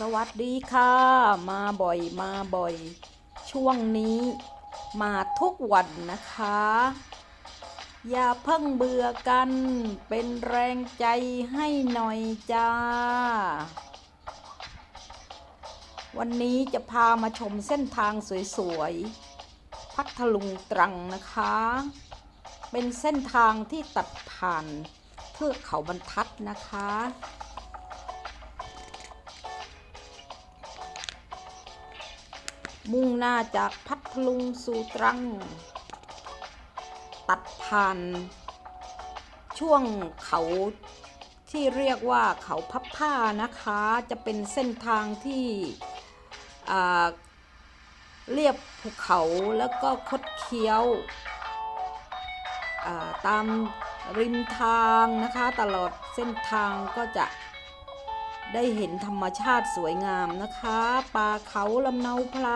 สวัสดีค่ะ มาบ่อยมาบ่อย ช่วงนี้มาทุกวันนะคะ อย่าเพิ่งเบื่อกันเป็นแรงใจให้หน่อยจ้า วันนี้จะพามาชมเส้นทางสวยๆ พัทลุงตรังนะคะ เป็นเส้นทางที่ตัดผ่านเทือกเขาบรรทัดนะคะ มุ่งหน้าจากพัทลุงสู่ตรัง ตัดผ่าน ช่วงเขาที่เรียกว่าเขาพับผ้านะคะ จะเป็นเส้นทางที่เรียบภูเขาแล้วก็คดเคี้ยวตามริมทางนะคะ ตลอดเส้นทางก็จะ ได้เห็นธรรมชาติสวยงามนะคะ ป่าเขาลำเนาไพร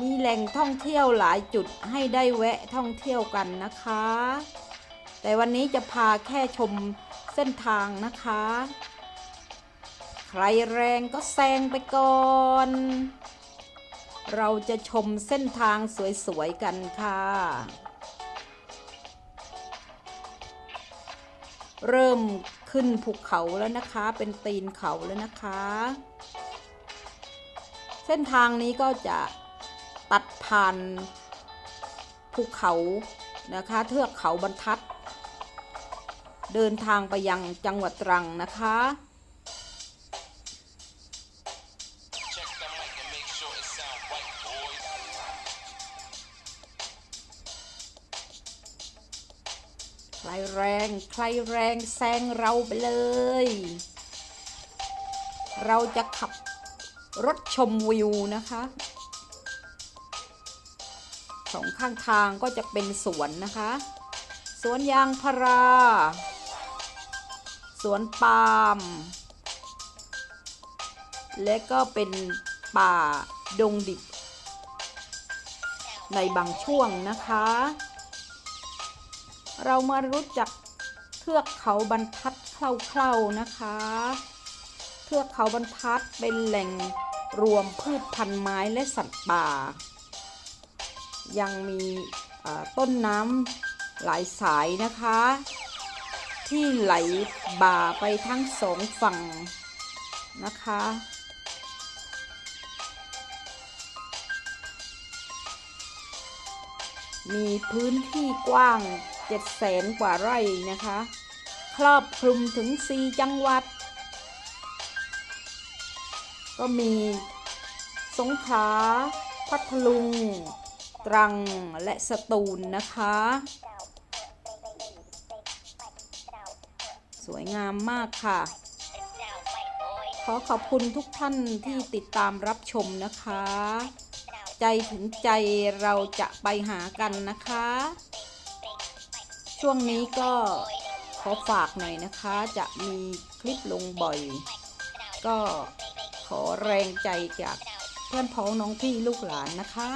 มีแหล่งท่องเที่ยวหลายจุดให้ได้แวะท่องเที่ยวกันนะคะ แต่วันนี้จะพาแค่ชมเส้นทางนะคะ ใครแรงก็แซงไปก่อน เราจะชมเส้นทางสวยๆกันค่ะ เริ่ม ขึ้นภูเขาแล้วนะคะ เป็นตีนเขาแล้วนะคะ เส้นทางนี้ก็จะตัดผ่านภูเขานะคะ เทือกเขาบรรทัด เดินทางไปยังจังหวัดตรังนะคะ ครแรง ใครแรงแซงเราไปเลย เราจะขับรถชมวิวนะคะสองข้างทางก็จะเป็นสวนนะคะ สวนยางพารา สวนปาล์ม และก็เป็นป่าดงดิบ ในบางช่วงนะคะ เรามารู้จักเทือกเขาบรรทัดคร่าวๆนะคะ เทือกเขาบรรทัดเป็นแหล่งรวมพืชพันธุ์ไม้และสัตว์ป่า ยังมีต้นน้ำหลายสายนะคะ ที่ไหลบ่าไปทั้งสองฝั่งนะคะ มีพื้นที่กว้าง7 0 0แสนกว่าไร่นะคะ ครอบคลุมถึง 4 จังหวัด ก็มีสงขลาพัทลุง ตรังและสตูลนะคะ สวยงามมากค่ะ ขอขอบคุณทุกท่านที่ติดตามรับชมนะคะ ใจถึงใจเราจะไปหากันนะคะ ช่วงนี้ก็ขอฝากหน่อยนะคะ จะมีคลิปลงบ่อย ก็ขอแรงใจจากเพื่อนพ้องน้องพี่ลูกหลานนะคะ